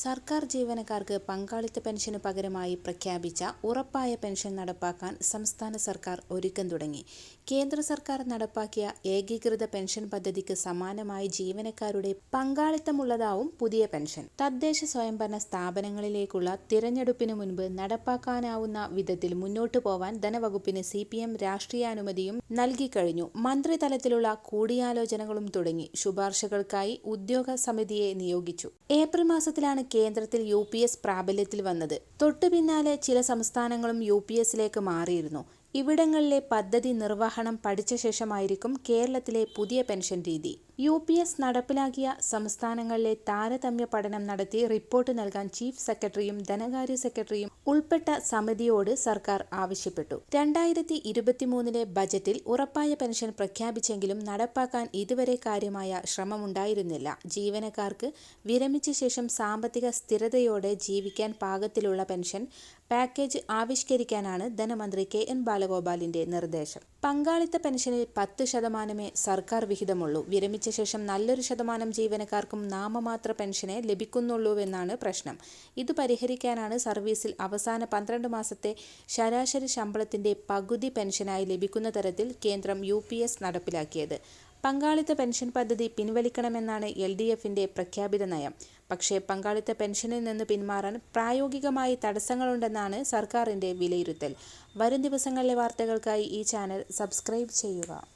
സർക്കാർ ജീവനക്കാർക്ക് പങ്കാളിത്ത പെൻഷന് പകരമായി പ്രഖ്യാപിച്ച ഉറപ്പായ പെൻഷൻ നടപ്പാക്കാൻ സംസ്ഥാന സർക്കാർ ഒരുക്കം തുടങ്ങി. കേന്ദ്ര സർക്കാർ നടപ്പാക്കിയ ഏകീകൃത പെൻഷൻ പദ്ധതിക്ക് സമാനമായി ജീവനക്കാരുടെ പങ്കാളിത്തമുള്ളതാവും പുതിയ പെൻഷൻ. തദ്ദേശ സ്വയംഭരണ സ്ഥാപനങ്ങളിലേക്കുള്ള തിരഞ്ഞെടുപ്പിനു മുൻപ് നടപ്പാക്കാനാവുന്ന വിധത്തിൽ മുന്നോട്ടു പോവാൻ ധനവകുപ്പിന് സി പി എം രാഷ്ട്രീയാനുമതിയും നൽകിക്കഴിഞ്ഞു മന്ത്രിതലത്തിലുള്ള കൂടിയാലോചനകളും തുടങ്ങി ശുപാർശകൾക്കായി ഉദ്യോഗ സമിതിയെ നിയോഗിച്ചു. ഏപ്രിൽ മാസത്തിലാണ് കേന്ദ്രത്തിൽ യു പി എസ് പ്രാബല്യത്തിൽ വന്നത്. തൊട്ടു പിന്നാലെ ചില സംസ്ഥാനങ്ങളും യു പി എസിലേക്ക് മാറിയിരുന്നു. ഇവിടങ്ങളിലെ പദ്ധതി നിർവഹണം പഠിച്ച ശേഷമായിരിക്കും കേരളത്തിലെ പുതിയ പെൻഷൻ രീതി. യു പി എസ് നടപ്പിലാക്കിയ സംസ്ഥാനങ്ങളിലെ താരതമ്യ പഠനം നടത്തി റിപ്പോർട്ട് നൽകാൻ ചീഫ് സെക്രട്ടറിയും ധനകാര്യ സെക്രട്ടറിയും ഉൾപ്പെട്ട സമിതിയോട് സർക്കാർ ആവശ്യപ്പെട്ടു. രണ്ടായിരത്തി ഇരുപത്തിമൂന്നിലെ ബജറ്റിൽ ഉറപ്പായ പെൻഷൻ പ്രഖ്യാപിച്ചെങ്കിലും നടപ്പാക്കാൻ ഇതുവരെ കാര്യമായ ശ്രമമുണ്ടായിരുന്നില്ല. ജീവനക്കാർക്ക് വിരമിച്ച ശേഷം സാമ്പത്തിക സ്ഥിരതയോടെ ജീവിക്കാൻ പാകത്തിലുള്ള പെൻഷൻ പാക്കേജ് ആവിഷ്കരിക്കാനാണ് ധനമന്ത്രി കെ എൻ ബാലഗോപാലിന്റെ നിർദ്ദേശം. പങ്കാളിത്ത പെൻഷനിൽ പത്ത് ശതമാനമേ സർക്കാർ വിഹിതമുള്ളൂ. വിരമിച്ച ശേഷം നല്ലൊരു ശതമാനം ജീവനക്കാർക്കും നാമമാത്ര പെൻഷനെ ലഭിക്കുന്നുള്ളൂവെന്നാണ് പ്രശ്നം. ഇത് പരിഹരിക്കാനാണ് സർവീസിൽ അവസാന പന്ത്രണ്ട് മാസത്തെ ശരാശരി ശമ്പളത്തിന്റെ പകുതി പെൻഷനായി ലഭിക്കുന്ന തരത്തിൽ കേന്ദ്രം യു നടപ്പിലാക്കിയത്. പങ്കാളിത്ത പെൻഷൻ പദ്ധതി പിൻവലിക്കണമെന്നാണ് എൽ ഡി എഫിന്റെ പ്രഖ്യാപിത നയം. പക്ഷേ പങ്കാളിത്ത പെൻഷനിൽ നിന്ന് പിന്മാറാൻ പ്രായോഗികമായി തടസ്സങ്ങളുണ്ടെന്നാണ് സർക്കാരിന്റെ വിലയിരുത്തൽ. വരും ദിവസങ്ങളിലെ വാർത്തകൾക്കായി ഈ ചാനൽ സബ്സ്ക്രൈബ് ചെയ്യുക.